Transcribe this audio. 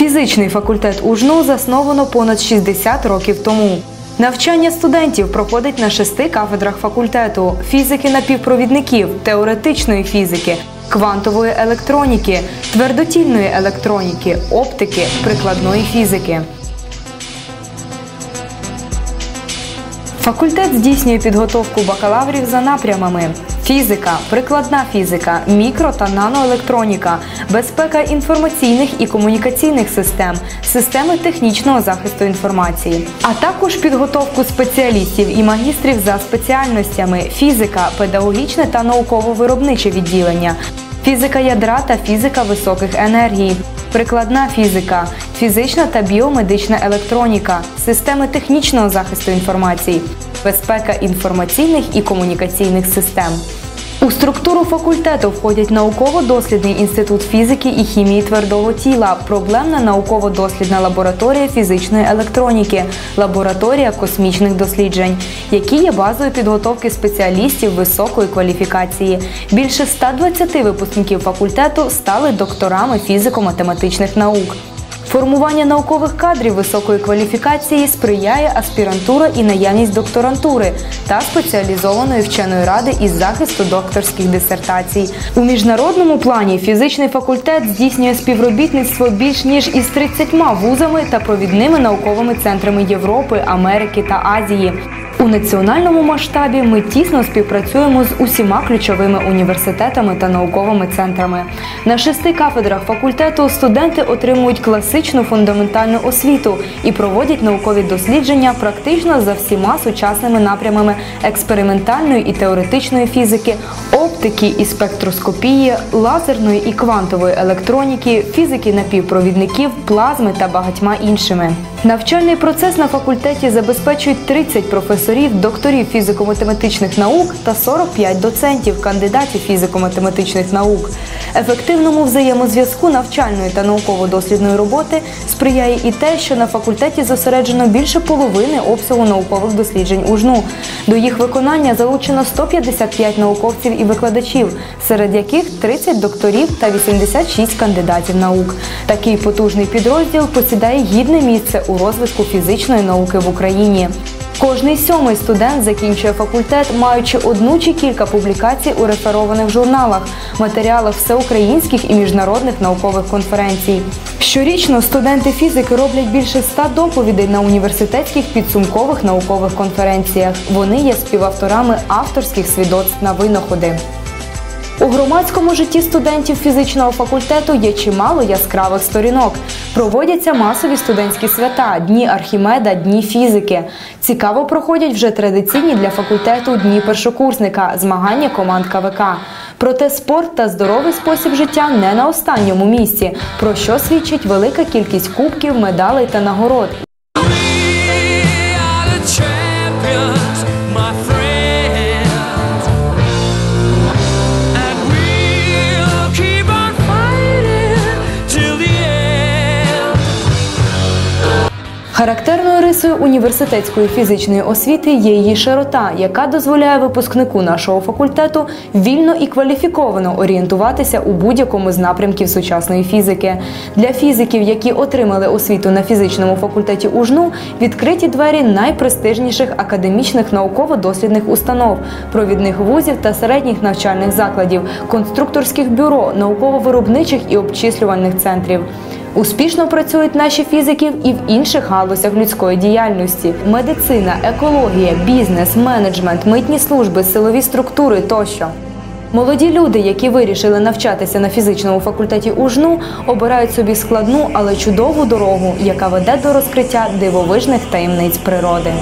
Фізичний факультет УЖНУ засновано понад 60 років тому. Навчання студентів проходить на шести кафедрах факультету: фізики напівпровідників, теоретичної фізики, квантової електроніки, твердотільної електроніки, оптики, прикладної фізики. Факультет здійснює підготовку бакалаврів за напрямами: фізика, прикладна фізика, мікро та наноелектроніка, безпека інформаційних і комунікаційних систем, системи технічного захисту інформації, а також підготовку спеціалістів і магістрів за спеціальностями фізика, педагогічне та науково-виробниче відділення. Фізика ядра та фізика високих енергій, прикладна фізика, фізична та біомедична електроніка, системи технічного захисту інформації, безпека інформаційних і комунікаційних систем. У структуру факультету входять науково-дослідний інститут фізики і хімії твердого тіла, проблемна науково-дослідна лабораторія фізичної електроніки, лабораторія космічних досліджень, які є базою підготовки спеціалістів високої кваліфікації. Більше 120 випускників факультету стали докторами фізико-математичних наук. Формування наукових кадрів високої кваліфікації сприяє аспірантура і наявність докторантури та спеціалізованої вченої ради із захисту докторських дисертацій. У міжнародному плані фізичний факультет здійснює співробітництво більш ніж із 30 вузами та провідними науковими центрами Європи, Америки та Азії. У національному масштабі ми тісно співпрацюємо з усіма ключовими університетами та науковими центрами. На шести кафедрах факультету студенти отримують класичну фундаментальну освіту і проводять наукові дослідження практично за всіма сучасними напрямами експериментальної і теоретичної фізики, оптики і спектроскопії, лазерної і квантової електроніки, фізики напівпровідників, плазми та багатьма іншими. Навчальний процес на факультеті забезпечують 30 професорів, докторів фізико-математичних наук та 45 доцентів, кандидатів фізико-математичних наук. Ефективному взаємозв'язку навчальної та науково-дослідної роботи сприяє і те, що на факультеті зосереджено більше половини обсягу наукових досліджень УЖНУ. До їх виконання залучено 155 науковців і викладачів, серед яких 30 докторів та 86 кандидатів наук. Такий потужний підрозділ посідає гідне місце у розвитку фізичної науки в Україні. Кожний сьомий студент закінчує факультет, маючи одну чи кілька публікацій у реферованих журналах, матеріалах всеукраїнських і міжнародних наукових конференцій. Щорічно студенти фізики роблять більше ста доповідей на університетських підсумкових наукових конференціях. Вони є співавторами авторських свідоцтв на винаходи. У громадському житті студентів фізичного факультету є чимало яскравих сторінок. Проводяться масові студентські свята, дні Архімеда, дні фізики. Цікаво проходять вже традиційні для факультету дні першокурсника, змагання команд КВК. Проте спорт та здоровий спосіб життя не на останньому місці, про що свідчить велика кількість кубків, медалей та нагород. Характерною рисою університетської фізичної освіти є її широта, яка дозволяє випускнику нашого факультету вільно і кваліфіковано орієнтуватися у будь-якому з напрямків сучасної фізики. Для фізиків, які отримали освіту на фізичному факультеті УЖНУ, відкриті двері найпрестижніших академічних науково-дослідних установ, провідних вузів та середніх навчальних закладів, конструкторських бюро, науково-виробничих і обчислювальних центрів. Успішно працюють наші фізики і в інших галузях людської діяльності: медицина, екологія, бізнес, менеджмент, митні служби, силові структури тощо. Молоді люди, які вирішили навчатися на фізичному факультеті УЖНУ, обирають собі складну, але чудову дорогу, яка веде до розкриття дивовижних таємниць природи.